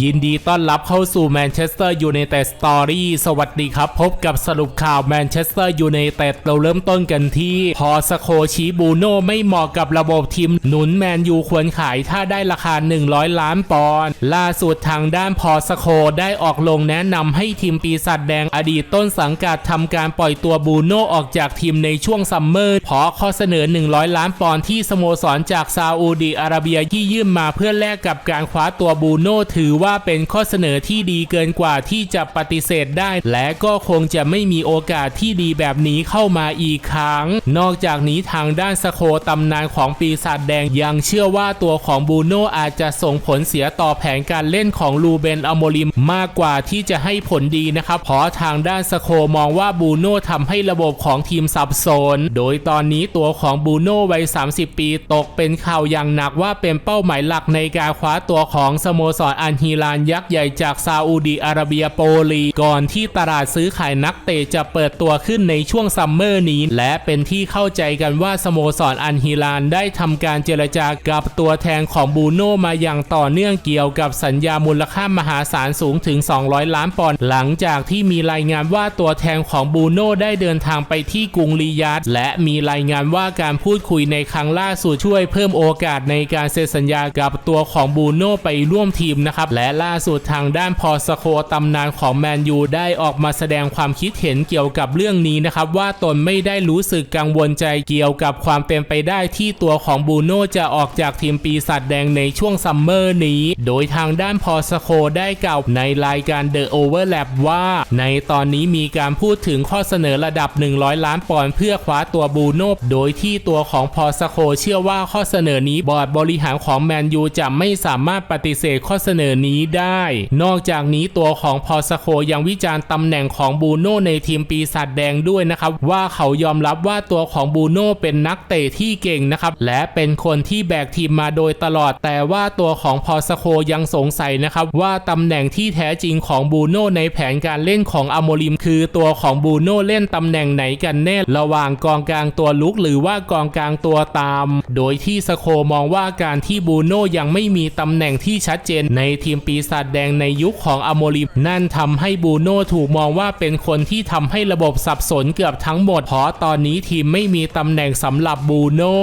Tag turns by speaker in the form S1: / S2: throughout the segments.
S1: ยินดีต้อนรับเข้าสู่แมนเชสเตอร์ยูไนเต็ดสตอรี่สวัสดีครับ พบกับสรุปข่าวแมนเชสเตอร์ยูไนเต็ดเราเริ่มต้นกันที่ พอสโคชีบูโน่ไม่เหมาะกับระบบทีม หนุนแมนยูควรขายถ้าได้ราคา 100 ล้านปอนด์ล่าสุดทางด้านพอสโคได้ออกลงแนะนำให้ทีมปีศาจแดงอดีตต้นสังกัดทำการปล่อยตัวบูโน่ออกจากทีมในช่วงซัมเมอร์เพราะข้อเสนอ 100 ล้านปอนด์ที่สโมสรจากซาอุดีอาระเบียที่ยื่นมาเพื่อแลกกับการคว้าตัวบูโน่ถือว่าเป็นข้อเสนอที่ดีเกินกว่าที่จะปฏิเสธได้ และก็คงจะไม่มีโอกาสที่ดีแบบนี้เข้ามาอีกครั้ง นอกจากนี้ทางด้านสโคตำนานของปีศาจแดงยังเชื่อว่าตัวของบูโน่อาจจะส่งผลเสียต่อแผนการเล่นของลูเบนอโมลิมมากกว่าที่จะให้ผลดีนะครับเพราะทางด้านสโคมองว่าบูโน่ทำให้ระบบของทีมสับสน โดยตอนนี้ตัวของบูโน่วัย 30 ปี ตกเป็นข่าวอย่างหนักว่าเป็นเป้าหมายหลักในการคว้าตัวของสโมสรอันฮีลานยักษ์ใหญ่จากซาอุดีอาระเบียโปลี ก่อนที่ตลาดซื้อขายนักเตะจะเปิดตัวขึ้นในช่วงซัมเมอร์นี้ และเป็นที่เข้าใจกันว่าสโมสรอันฮีลานได้ทำการเจรจากับตัวแทนของบูโน่มาอย่างต่อเนื่องเกี่ยวกับสัญญามูลค่ามหาศาลสูงถึง 200 ล้านปอนด์หลังจากที่มีรายงานว่าตัวแทนของบูโน่ได้เดินทางไปที่กรุงลียาดและมีรายงานว่าการพูดคุยในครั้งล่าสุดช่วยเพิ่มโอกาสในการเซ็นสัญญากับตัวของบูโน่ไปร่วมทีมนะครับและล่าสุดทางด้านพอสโคตำนานของแมนยูได้ออกมาแสดงความคิดเห็นเกี่ยวกับเรื่องนี้นะครับ ว่าตนไม่ได้รู้สึกกังวลใจเกี่ยวกับความเป็นไปได้ที่ตัวของบูโน่จะออกจากทีมปีศาจแดงในช่วงซัมเมอร์นี้ โดยทางด้านพอสโคได้กล่าวในรายการ The Overlap ว่า ในตอนนี้มีการพูดถึงข้อเสนอระดับ 100 ล้านปอนด์เพื่อคว้าตัวบูโน่โดยที่ตัวของพอสโคเชื่อว่าข้อเสนอนี้บอร์ดบริหารของแมนยูจะไม่สามารถปฏิเสธข้อเสนอนี้ได้ นอกจากนี้ตัวของพอสโคยังวิจารณ์ตำแหน่งของบูโน่ในทีมปีศาจแดงด้วยนะครับว่าเขายอมรับว่าตัวของบูโน่เป็นนักเตะที่เก่งนะครับและเป็นคนที่แบกทีมมาโดยตลอด แต่ว่าตัวของพอสโคยังสงสัยนะครับว่าตำแหน่งที่แท้จริงของบูโน่ในแผนการเล่นของอโมลิม คือตัวของบูโน่เล่นตำแหน่งไหนกันแน่ระหว่างกองกลางตัวลุกหรือว่ากองกลางตัวตาม โดยที่สโคมองว่าการที่บูโน่ยังไม่มีตำแหน่งที่ชัดเจนในทีมีมปีศาจแดงในยุคของอโมลิมนั่นทำให้บูโน่ถูกมองว่าเป็นคนที่ทำให้ระบบสับสนเกือบทั้งหมดเพราะตอนนี้ทีมไม่มีตำแหน่งสำหรับบูโน่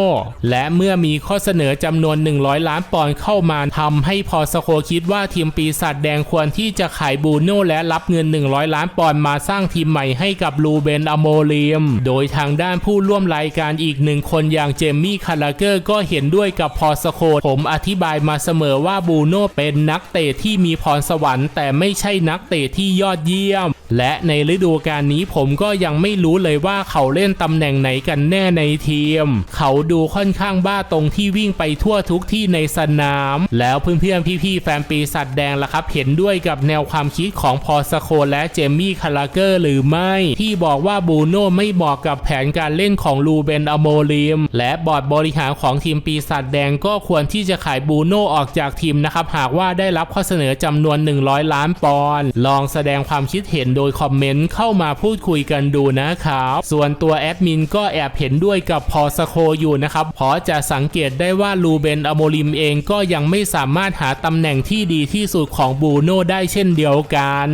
S1: และเมื่อมีข้อเสนอจำนวน 100 ล้านปอนด์เข้ามาทำให้พอสโคคิดว่าทีมปีศาจแดงควรที่จะขายบูโน่และรับเงิน 100 ล้านปอนด์มาสร้างทีมใหม่ให้กับลูเบนอโมเลีมโดยทางด้านผู้ร่วมรายการอีกหนึ่งคนอย่างเจมมี่คาราเกอร์ก็เห็นด้วยกับพอสโคผมอธิบายมาเสมอว่าบูโน่เป็นนักเตะตะที่มีพรสวรรค์ แต่ไม่ใช่นักเตะที่ยอดเยี่ยม และในฤดูกาลนี้ผมก็ยังไม่รู้เลยว่าเขาเล่นตำแหน่งไหนกันแน่ในทีม เขาดูค่อนข้างบ้าตรงที่วิ่งไปทั่วทุกที่ในสนาม แล้วเพื่อนๆพี่ๆแฟนปีศาจแดงล่ะครับ เห็นด้วยกับแนวความคิดของพอสโคและเจมมี่คาราเกอร์หรือไม่ ที่บอกว่าบูโน่ไม่เหมาะกับแผนการเล่นของลูเบนอโมลิมและบอร์ดบริหารของทีมปีศาจแดงก็ควรที่จะขายบูโน่ออกจากทีมนะครับหากว่าได้รับข้อเสนอจำนวน 100 ล้านปอนด์ลองแสดงความคิดเห็นโดยคอมเมนต์เข้ามาพูดคุยกันดูนะครับ ส่วนตัวแอดมินก็แอบเห็นด้วยกับพอสโคอยู่นะครับเพราะจะสังเกตได้ว่าลูเบนอโมลิมเองก็ยังไม่สามารถหาตำแหน่งที่ดีที่สุดของบูโน่ได้เช่นเดียวกัน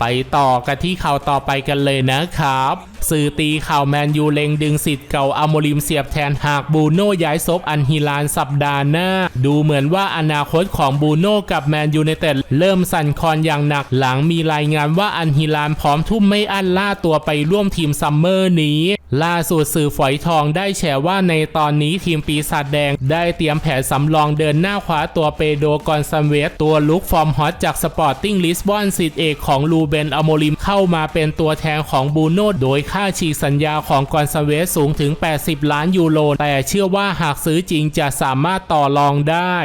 S1: ไปต่อกันที่ข่าวต่อไปกันเลยนะครับ สื่อตีข่าวแมนยูเลงดึงสิทธิ์เก่าอโมลิมเสียบแทนหากบูโน่ย้ายซบอันฮิลานสัปดาห์หน้า ดูเหมือนว่าอนาคตของบูโน่กับแมนยูในเต็ดเริ่มสั่นคลอนอย่างหนักหลังมีรายงานว่าอันฮิลานพร้อมทุ่มไม่อั้นล่าตัวไปร่วมทีมซัมเมอร์นี้ ล่าสุดสื่อฝอยทองได้แชร์ว่าในตอนนี้ทีมปีศาจแดง ได้เตรียมแผนสำรองเดินหน้าคว้าตัวเปโดกอนซัมเวสตัวลุกฟอร์มฮอตจากสปอร์ติ้งลิสบอนสิทธิเอกของลูเบนอโมลิม เข้ามาเป็นตัวแทนของบูโน่โดยค่าฉีกสัญญาของกอนซาเวสสูงถึง 80 ล้านยูโรแต่เชื่อว่าหากซื้อจริงจะสามารถต่อรองได้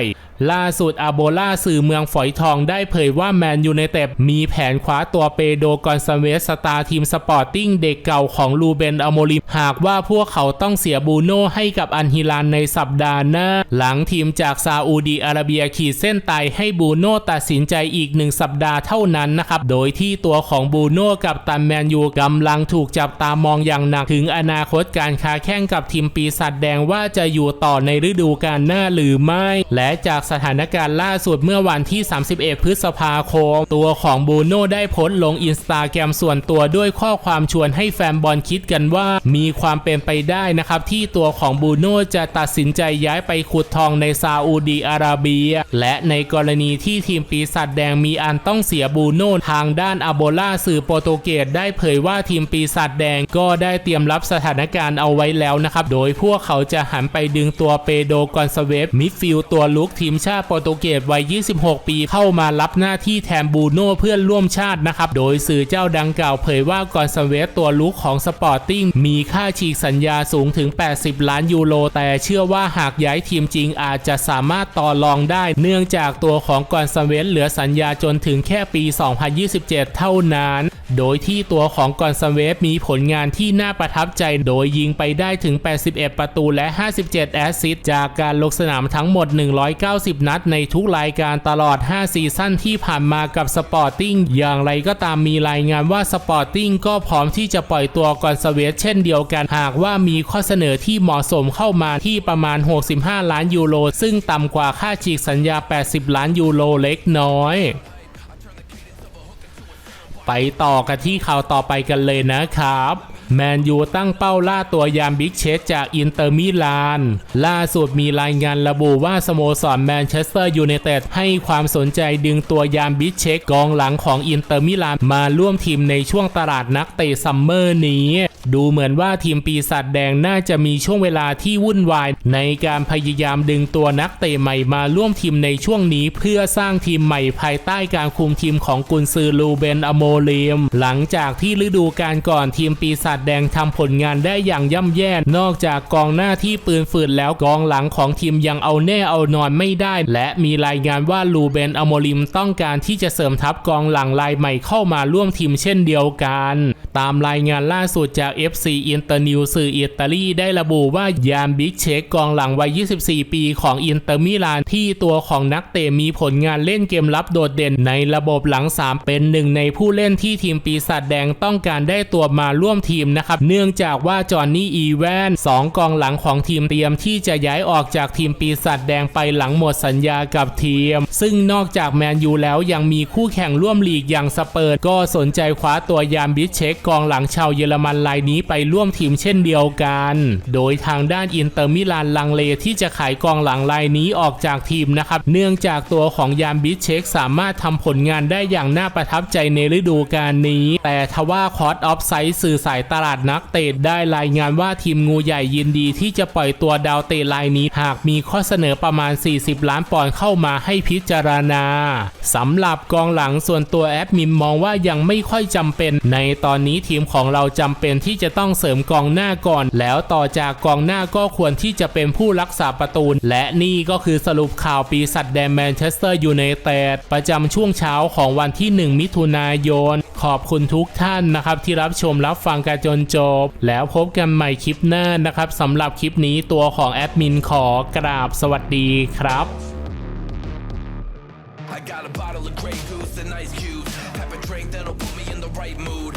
S1: ล่าสุดอาโบล่าสื่อเมืองฝอยทองได้เผยว่าแมนยูไนเต็ดมีแผนคว้าตัวเปโดกอนซาเวสสตาร์ทีมสปอร์ติ้งเด็กเก่าของลูเบนอโมลิมหากว่าพวกเขาต้องเสียบูโน่ให้กับอันฮิลานในสัปดาห์หน้า หลังทีมจากซาอุดีอาระเบียขีดเส้นตายให้บูโน่ตัดสินใจอีกหนึ่งสัปดาห์เท่านั้นนะครับโดยที่ตัวของบูโน่กับตันแมนยูกำลังถูกจับตามองอย่างหนักถึงอนาคตการค้าแข่งกับทีมปีศาจแดงว่าจะอยู่ต่อในฤดูกาลหน้าหรือไม่ และจากสถานการณ์ล่าสุดเมื่อวันที่ 31 พฤษภาคม ตัวของบูโน่ได้โพสต์ลงอินสตาแกรมส่วนตัวด้วยข้อความชวนให้แฟนบอลคิดกันว่า มีความเป็นไปได้นะครับที่ตัวของบูโน่จะตัดสินใจย้ายไปขุดทองในซาอุดีอาระเบีย และในกรณีที่ทีมปีศาจแดงมีอันต้องเสียบูโน่ทางด้านอาโบล่าสื่อโปรตุเกสได้เผยว่าทีมปีศาจแดงก็ได้เตรียมรับสถานการณ์เอาไว้แล้วนะครับ โดยพวกเขาจะหันไปดึงตัวเปโดกอนซาเวฟมิดฟิลด์ตัวลุกทีมชาติโปรตุเกสวัย 26 ปีเข้ามารับหน้าที่แทนบูโน่เพื่อนร่วมชาตินะครับ โดยสื่อเจ้าดังกล่าวเผยว่ากอนซาเวฟตัวลุกของสปอร์ติ้งมีค่าฉีกสัญญาสูงถึง 80 ล้านยูโร แต่เชื่อว่าหากย้ายทีมจริงอาจจะสามารถต่อรองได้ เนื่องจากตัวของกอนซาเวฟเหลือสัญญาจนถึงแค่ปี 2027 เท่านั้น โดยที่ตัวของกอนซาเวฟมีผลงานที่น่าประทับใจโดยยิงไปได้ถึง 81 ประตูและ 57 แอสซิสต์จากการลงสนามทั้งหมด 190 นัดในทุกรายการตลอด 5 ซีซั่นที่ผ่านมากับสปอร์ติ้งอย่างไรก็ตามมีรายงานว่าสปอร์ติ้งก็พร้อมที่จะปล่อยตัวกอนซาเวฟเช่นเดียวกัน หากว่ามีข้อเสนอที่เหมาะสมเข้ามาที่ประมาณ 65 ล้านยูโรซึ่งต่ำกว่าค่าฉีกสัญญา 80 ล้านยูโรเล็กน้อย ไปต่อกันที่ข่าวต่อไปกันเลยนะครับ แมนยูตั้งเป้าล่าตัวยามบิ๊กเชสจากอินเตอร์มิลาน ล่าสุดมีรายงานระบุว่าสโมสรแมนเชสเตอร์ยูไนเต็ดให้ความสนใจดึงตัวยามบิ๊กเชสกองหลังของอินเตอร์มิลานมาร่วมทีมในช่วงตลาดนักเตะซัมเมอร์นี้ ดูเหมือนว่าทีมปีศาจแดงน่าจะมีช่วงเวลาที่วุ่นวาย ในการพยายามดึงตัวนักเตะใหม่มาร่วมทีมในช่วงนี้ เพื่อสร้างทีมใหม่ภายใต้การคุมทีมของกุนซือลูเบนอโมเลียม หลังจากที่ฤดูกาลก่อนทีมปีศาจแดงทำผลงานได้อย่างย่ำแย่ นอกจากกองหน้าที่ปืนฝืดแล้วกองหลังของทีมยังเอาแน่เอานอนไม่ได้ และมีรายงานว่าลูเบนอโมลิมต้องการที่จะเสริมทัพกองหลังรายใหม่เข้ามาร่วมทีมเช่นเดียวกัน ตามรายงานล่าสุดจาก FC อินเตอร์นิวสื่ออิตาลีได้ระบุว่ายามบิ๊กเชคกองหลังวัย 24 ปีของอินเตอร์มิลานที่ตัวของนักเตะมีผลงานเล่นเกมรับโดดเด่นในระบบหลัง 3 เป็นหนึ่งในผู้เล่นที่ทีมปีศาจแดงต้องการได้ตัวมาร่วมทีมนะครับ เนื่องจากว่าจอห์นนี่อีแวนสองกองหลังของทีมเตรียมที่จะย้ายออกจากทีมปีศาจแดงไปหลังหมดสัญญากับทีม ซึ่งนอกจากแมนยูแล้วยังมีคู่แข่งร่วมลีกอย่างสเปอร์ก็สนใจคว้าตัวยามบิ๊กเชคกองหลังชาวเยอรมันรายนี้ไปร่วมทีมเช่นเดียวกัน โดยทางด้านอินเตอร์มิลานลังเลที่จะขายกองหลังรายนี้ออกจากทีมนะครับ เนื่องจากตัวของยามบิชเชคสามารถทำผลงานได้อย่างน่าประทับใจในฤดูกาลนี้ แต่ทว่าคอร์สออฟไซด์สื่อสายตลาดนักเตะได้รายงานว่าทีมงูใหญ่ยินดีที่จะปล่อยตัวดาวเตะรายนี้ หากมีข้อเสนอประมาณ 40 ล้านปอนด์เข้ามาให้พิจารณาสำหรับกองหลังส่วนตัวแอดมินมองว่ายังไม่ค่อยจำเป็นในตอนนี้ทีมของเราจำเป็นที่จะต้องเสริมกองหน้าก่อน แล้วต่อจากกองหน้าก็ควรที่จะเป็นผู้รักษาประตู และนี่ก็คือสรุปข่าวปีศาจแดงแมนเชสเตอร์ยูไนเต็ดประจำช่วงเช้าของวันที่ 1 มิถุนายน ขอบคุณทุกท่านนะครับ ที่รับชมรับฟังกันจนจบ แล้วพบกันใหม่คลิปหน้านะครับสำหรับคลิปนี้ตัวของแอดมินขอกราบสวัสดีครับ
S2: I got a bottle of Grey Goose and ice cubes. Have a drink that'll put me in the right mood.